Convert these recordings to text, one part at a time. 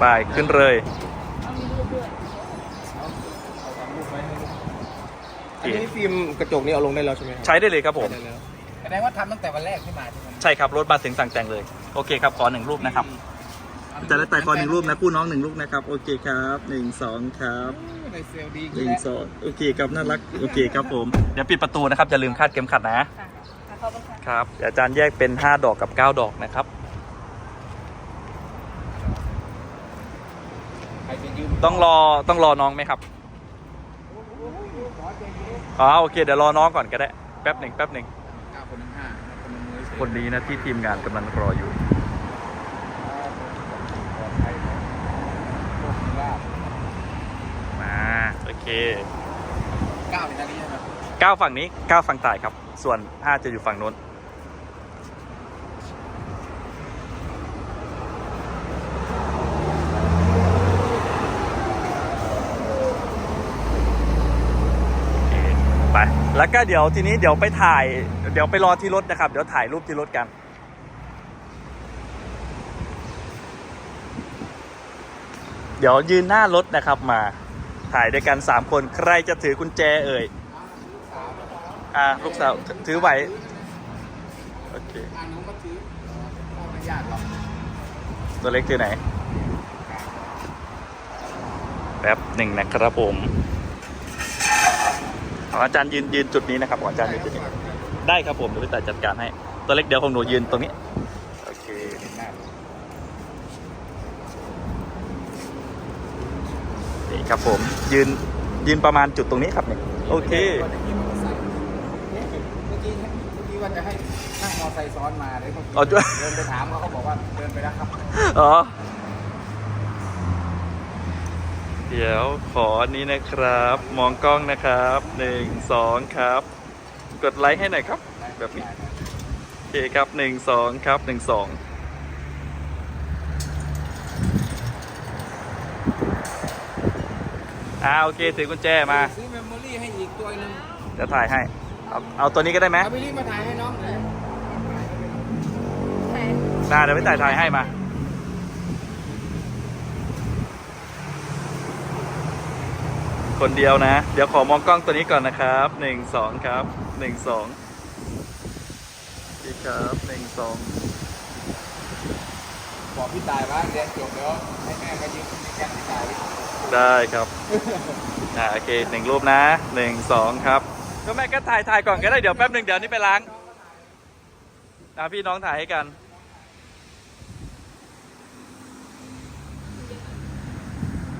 ไปขึ้นเลยเอามีรูปด้วยอันนี้ฟิล์มกระจกนี่เอาลงได้แล้วใช่ไหมครับใช้ได้เลยครับผมได้แล้วแสดงว่าทำตั้งแต่วันแรกที่มาใช่ไหมใช่ครับรถมาถึงสั่งแต่งเลย โอเคครับขอหนึ่งรูปนะครับจะได้แต่ขอหนึ่งรูปนะคู่น้องหนึ่งรูปนะครับ โอเคครับหนึ่งสองครับในเซลล์ดีหนึ่งสองโอเคครับน่ารักโอเคครับผมเดี๋ยวปิดประตูนะครับอย่าลืมคาดเข็มขัดนะค่ะค่ะขอบคุณค่ะครับเดี๋ยวอาจารย์แยกเป็น 5 ดอกกับ 9 ดอกนะครับ ใครจะยืม ต้องรอต้องรอน้องไหมครับอ๋อโอเคเดี๋ยวรอน้องก่อนก็ได้แป๊บหนึ่งแป๊บหนึ่งเก้าคนหนึ่งห้าคนหนึ่งมือเฉยคนนี้นะที่ทีมงานกำลังรออยู่ปลอดภัยนะโชคดีลาบมาโอเคเก้าในนาทีใช่ไหม9ฝั่งนี้9ฝั่งใต้ครับ ส่วน5จะอยู่ฝั่งโน้น โอเค ไป แล้วก็เดี๋ยวทีนี้เดี๋ยวไปถ่าย เดี๋ยวไปรอที่รถนะครับ เดี๋ยวถ่ายรูปที่รถกัน เดี๋ยวยืนหน้ารถนะครับมา ถ่ายด้วยกัน3คน ใครจะถือกุญแจเอ่ย อ่าลูกสาวถือไหวโอเคตัวเล็กที่ไหน แป๊บหนึ่งนะครับผม ออาจารย์ยืนยืนจุดนี้นะครับขออาจารย์ยืนจุดนี้ได้ครับผมเดี๋ยวพี่ต่ายจัดการให้ ตัวเล็กเดี๋ยวของหนูยืนตรงนี้โอเคเห็นหน้านี่ครับผมยืนยืนประมาณจุดตรงนี้ครับเนี่ยโอเคว่าจะขี่มอเตอร์ไซค์เมื่อกี้เมื่อกี้ว่าจะให้นั่งมอเตอร์ไซค์ซ้อนมาเลยเมื่อกี้อ๋อจ้ะเดินไปถามเขาเขาบอกว่าเดินไปแล้วครับอ๋อ เดี๋ยวขออันนี้นะครับ มองกล้องนะครับหนึ่งสองครับ กดไลค์ให้หน่อยครับ แบบนี้โอเคครับหนึ่งสองครับหนึ่งสองอ่าโอเคถือกุญแจมาซื้อเมมโมรี่ให้อีกตัวหนึงเดี๋ยวถ่ายให้เอาเอาตัวนี้ก็ได้ไหมเอาไปรีบมาถ่ายให้น้องหน่อยใช่ได้เดี๋ยวไปถ่ายถ่ายให้มา คนเดียวนะ เดี๋ยวขอมองกล้องตัวนี้ก่อนนะครับหนึ่งสองครับหนึ่งสองดีครับหนึ่งสองบอกพี่ตายว่าเรียนจบแล้วให้แม่มายืมในแกนพี่ตายได้ครับอ่าโอเคหนึ่งรูปนะหนึ่งสองครับก็แม่ก็ถ่ายถ่ายก่อนก็ได้เดี๋ยวแป๊บหนึ่งเดี๋ยวนี้ไปล้างนะพี่น้องถ่ายให้กัน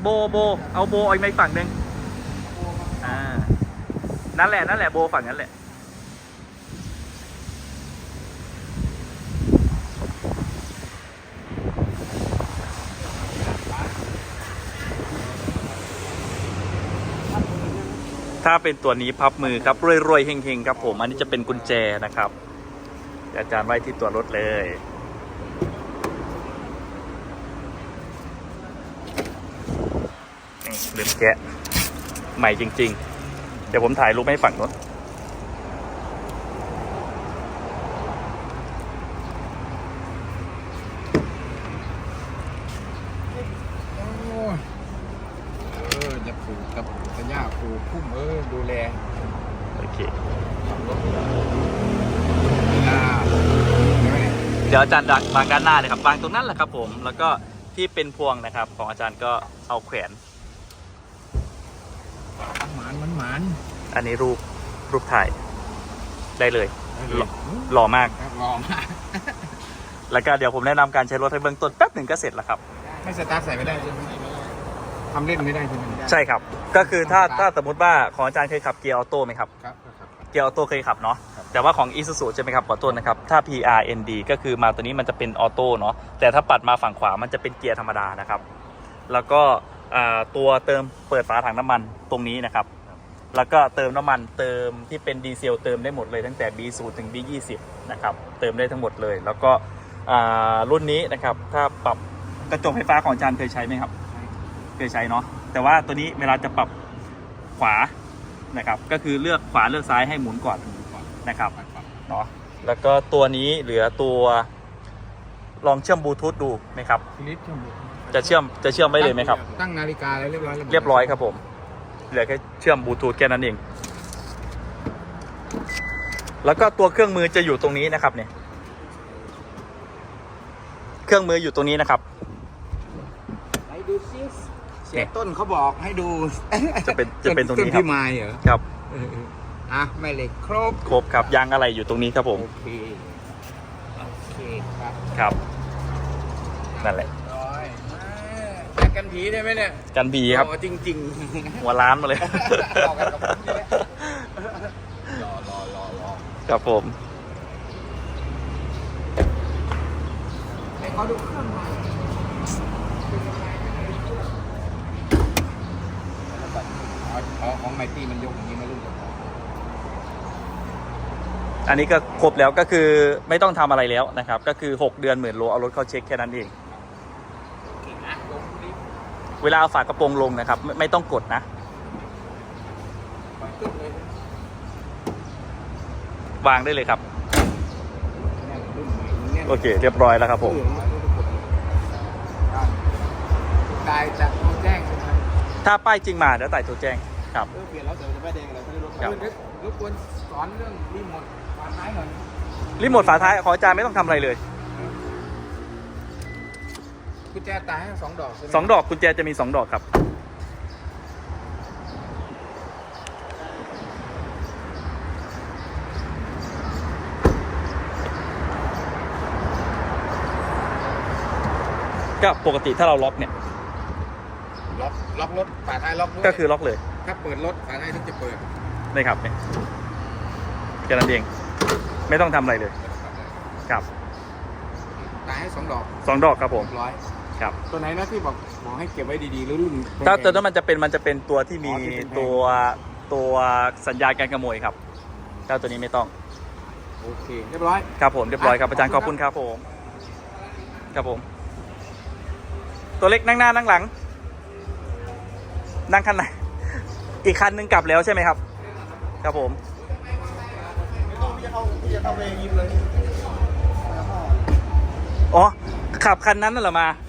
โบโบ เอาโบเอาอีกไหมฝั่งหนึ่งอ่า นั่นแหละนั่นแหละโบฝั่งนั้นแหละถ้าเป็นตัวนี้พับมือครับรวยๆเฮงๆครับผม อันนี้จะเป็นกุญแจนะครับอาจารย์ไว้ที่ตัวรถเลย ลืมแกะ ใหม่จริง ๆ เดี๋ยวผมถ่ายรูปให้ฝั่งนู้นโอ้ยเออจะปลูกกับจะย่าปลูกพุ่มเออดูแลโอเคขับรถอ่าใช่ไหมเนี่ยเดี๋ยวอาจารย์ดักวางด้านหน้าเลยครับวางตรงนั้นแหละครับผมแล้วก็ที่เป็นพวงนะครับ ของอาจารย์ก็เอาแขวน หมานมันหมานอันนี้รูปรูปถ่าย ได้เลยเออหล่อมาก ครับรอมากแล้วก็เดี๋ยวผมแนะนำการใช้รถให้เบื้องต้นแป๊บหนึ่งก็เสร็จแล้วครับไม่สตาร์ทใส่ไม่ได้ใช่ไหมทำเล่นไม่ได้ใช่ไหมใช่ครับ ก็คือถ้าถ้าสมมติว่าของอาจารย์เคยขับเกียร์ออโต้ไหมครับ ครับครับ เกียร์ออโต้เคยขับเนาะครับ แต่ว่าของ Isuzu ใช่ไหมครับขอโทษนะครับ ถ้า PRND ก็คือมาตัวนี้มันจะเป็นออโต้เนาะแต่ถ้าปัดมาฝั่งขวามันจะเป็นเกียร์ธรรมดานะครับ แล้วก็อ่า ตัวเติมเปิดฝาถังน้ำมันตรงนี้นะครับ แล้วก็เติมน้ำมันเติมที่เป็นดีเซลเติมได้หมดเลยตั้งแต่ B0 ถึง B20 นะครับ เติมได้ทั้งหมดเลย แล้วก็รุ่นนี้นะครับ ถ้าปรับกระจกไฟฟ้าของจารย์เคยใช้ไหมครับ เคยใช้เนาะ แต่ว่าตัวนี้เวลาจะปรับขวานะครับ ก็คือเลือกขวาเลือกซ้ายให้หมุนก่อนนะครับ เนาะ แล้วก็ตัวนี้เหลือตัวลองเชื่อมบลูทูธดูไหมครับฟิลิปช่างบุก จะเชื่อมจะเชื่อมไว้เลยไหมครับ ตั้งนาฬิกาอะไรเรียบร้อยแล้วเรียบร้อยครับผม เหลือแค่เชื่อมบลูทูธแค่นั้นเอง แล้วก็ตัวเครื่องมือจะอยู่ตรงนี้นะครับเนี่ย เครื่องมืออยู่ตรงนี้นะครับ ไหนดูซิเสียต้นเขาบอกให้ดูจะเป็นจะเป็นตรงนี้ต้ครับพี่ไม้เหรอครับเออๆอะแม่เหล็กครบครบครับยางอะไรอยู่ตรงนี้ครับผม โอเค โอเคครับ ครับ นั่นแหละร้อยแจ็คกัน ผีได้ไหมเนี่ยกันบีครับอ๋อจริงหัวล้านมาเลย เอากันกับผมนี่แหละๆรอรอรอรอครับผมให้เขาดูเครื่องหน่อยเอาเอาของไมตี้มันยกอย่างนี้มาลูกอันนี้ก็ครบแล้วก็คือไม่ต้องทำอะไรแล้วนะครับ ก็คือ 6 เดือนหมื่นโลเอารถเข้าเช็คแค่นั้นเองอะลงลิฟต์ เวลาเอาฝากระโปรงลงนะครับ ไม่ไม่ต้องกดนะไปตึ้งเลยวางได้เลยครับแน่นรุ่นใหม่แน่นโอเค เรียบร้อยแล้วครับผม ตายจะโทรแจ้งใช่ไหมถ้าป้ายจริงมาเดี๋ยวไต่โทรแจ้งครับ เออเปลี่ยนแล้วแต่จะไม่แดงอะไรถ้าได้รถครับเออรบกวนสอนเรื่องรีโมทวางท้ายหน่อย รีโมทฝาท้ายของอาจารย์ไม่ต้องทำอะไรเลย กุญแจตายให้สองดอกใช่ไหมสองดอกกุญแจจะมีสองดอกครับ ก็ปกติถ้าเราล็อกเนี่ย ล็อกล็อกรถฝาท้ายล็อกด้วยก็คือล็อกเลยถ้าเปิดรถฝาท้ายถึงจะเปิดนี่ครับเนี่ยแค่นั้นเอง ไม่ต้องทำอะไรเลย ครับ ตายให้สองดอกสองดอกครับผมเรียบร้อย ครับ ตัวไหนนะที่บอกบอกให้เก็บไว้ดีๆหรือรุ่นถ้าตัวนั้นมันจะเป็นมันจะเป็นตัวที่มีอ๋อที่เป็นแพง ตัวตัวสัญญาณการขโมยครับถ้าตัวนี้ไม่ต้อง โอเคเรียบร้อย ครับผมเรียบร้อยครับอะอาจารย์ขขออบบคุคุณณคครัรับบผม ครับผม ตัวเล็กนั่งหน้านั่งหลัง นั่งคันไหน อีกคันหนึงกลับแล้วใช่ไหมครับ ครับผมไม่ต้องพี่จะเข้าพี่จะเข้าไปยิมเลยอ๋อขับคันนั้นน่ะเหรอมาใช่ครับ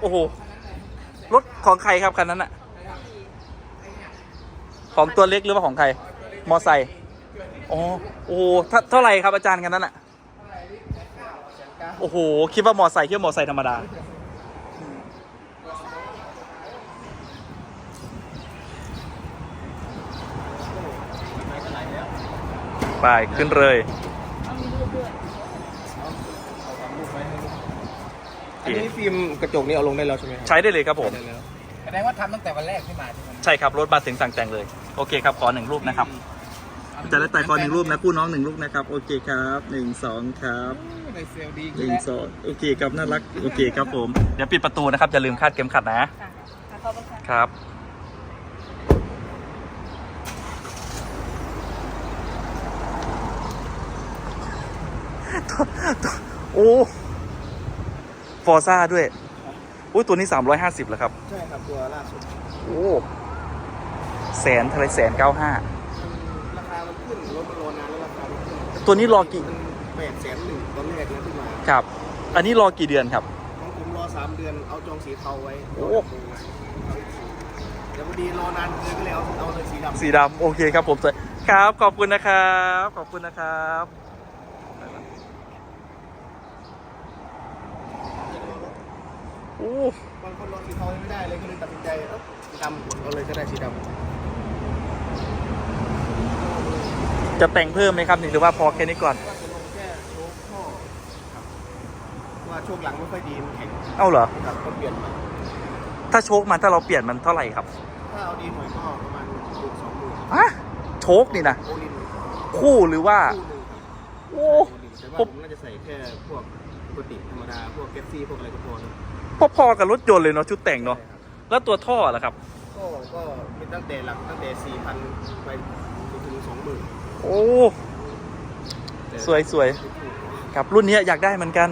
โอ้โห รถของใครครับคันนั้นอะของตัวเล็กหรือว่าของใคร มอไซค์อ๋อโอ้โหเท่าไหร่ครับอาจารย์คันนั้นอะโอ้โห คิดว่ามอไซค์คิดว่ามอไซค์ธรรมดา ไป ขึ้นเลย เอามีรูปด้วย อันนี้ฟิล์มกระจกนี่เอาลงได้แล้วใช่ไหมครับใช้ได้เลยครับผม ได้แล้วแสดงว่าทำตั้งแต่วันแรกที่มาใช่ไหมใช่ครับรถมาถึงสั่งแต่งเลย โอเคครับขอหนึ่งรูปนะครับจะได้แต่ขอหนึ่งรูปนะคู่น้องหนึ่งรูปนะครับ โอเคครับหนึ่งสองครับในเซลล์ดีหขึ้นนึ่งแล้วสองโอเคครับน่ารักโอเคครับผมเดี๋ยวปิดประตูนะครับอย่าลืมคาดเข็มขัดนะ ค่ะค่ะขอบคุณค่ะ ครับ โอ้ ฟอร์ซ่าด้วยอุ้ยตัวนี้ 350แล้วครับ ใช่ครับ ตัวล่าสุด โอ้แสนเท่าไหรแสนเก้าห้าราคามันขึ้นรถมันรอนานแล้วราคามันขึ้นตัวนี้รอกี่มันแปดแสนหนึ่งตอนแรกนะที่มาครับ อันนี้รอกี่เดือนครับของผมรอสามเดือนเอาจองสีเทาไว้โอ้เดี๋ยวพอดีรอนานเกินก็เลยเอาเอาเลยสีดำสีดำโอเคครับผมครับขอบคุณนะครับ ขอบคุณนะครับ โอ้บางคนรอสีเทายังไม่ได้เลยก็เลยตัดสินใจเอ้าสีดำเอาเลยก็ได้สีดำจะแต่งเพิ่มไหมครับนี่หรือว่าพอแค่นี้ก่อนว่าจะลงแค่โชคพ่อครับว่าโชคหลังไม่ค่อยดีมันแข็งเอ้าเหรอครับก็เปลี่ยนมาถ้าโชคมันถ้าเราเปลี่ยนมันเท่าไหร่ครับ ถ้าเอาดีหน่อยก็ประมาณหมื่นสองหมื่นฮะโชคนี่นะโอลินคู่หรือว่าคู่หนึ่งครับโอ้ แต่ว่าผมน่าจะใส่แค่พวกปกติธรรมดาพวกแก๊ปซี่พวกอะไรก็พอนะพอๆกับรถยนต์เลยเนาะชุดแต่งเนาะใช่ครับแล้วตัวท่อล่ะครับก็ก็เป็นตั้งแต่หลักตั้งแต่สี่พันไปจนถึงสองหมื่นโอ้สวยสวยครับรุ่นนี้อยากได้เหมือนกัน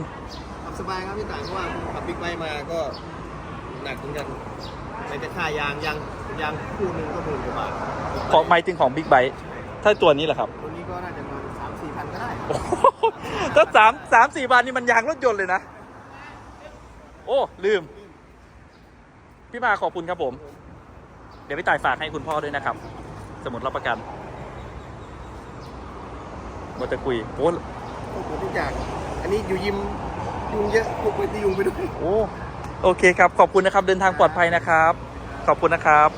ขับสบายครับพี่ต่างเพราะว่าผมขับบิ๊กไบค์มาก็หนักเหมือนกันในแต่ค่ายางยางยางคู่หนึ่งก็หมื่นกว่าบาทของหมายถึงของบิ๊กไบค์ถ้าตัวนี้แหละครับ ตัวนี้ก็น่าจะประมาณสามสี่ พันก็ได้โอ้โหถ้าสามสามสี่บาทนี่มันยางรถยนต์เลยนะ โอ้ ลืม พี่มาขอบคุณครับผม เดี๋ยวพี่ต่ายฝากให้คุณพ่อด้วยนะครับ สมุดรับประกันมอเตอร์คุยโอ้พวกผมทุกอย่าง อันนี้อยู่ยิมยุงเยอะพวกไปที่ยุงไปด้วยโอ้โอเคครับ ขอบคุณนะครับ เดินทางปลอดภัยนะครับ ขอบคุณนะครับ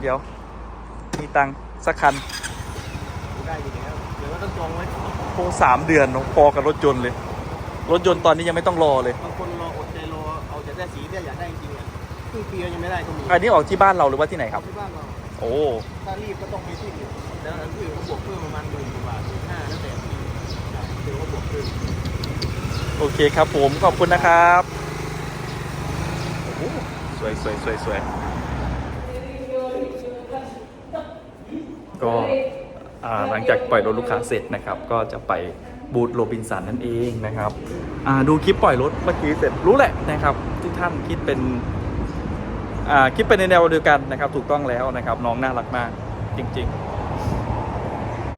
เดี๋ยว มีตังค์ สักคันได้อยู่แล้วเดี๋ยวก็ต้องจองไว้โอ้สามเดือนเนอะพอกับรถยนต์เลย รถยนต์ตอนนี้ยังไม่ต้องรอเลย บางคนรออดใจรอเอาจากได้สีเนี่ยอยากได้จริงๆอะครึ่งปีก็ยังไม่ได้ก็มีอันนี้ออกที่บ้านเราหรือว่าที่ไหนครับที่บ้านเราโอ้ถ้ารีบก็ต้องไปที่อื่นแล้วอันอื่นเขาบวกเพิ่มประมาณหมื่นกว่าบาทหมื่นห้าแล้วแต่ที่เดี๋ยวเขาบวกเพิ่มโอเคครับผมขอบคุณนะครับโอ้สวยสวยสวยสวย ก็หลังจากปล่อยรถลูกค้าเสร็จนะครับ ก็จะไปบูธโรบินสันนั่นเองนะครับดูคลิปปล่อยรถเมื่อกี้เสร็จรู้แหละนะครับ ที่ท่านคิดเป็นคิดเป็นในแนวเดียวกันนะครับ ถูกต้องแล้วนะครับ น้องน่ารักมากจริง ๆ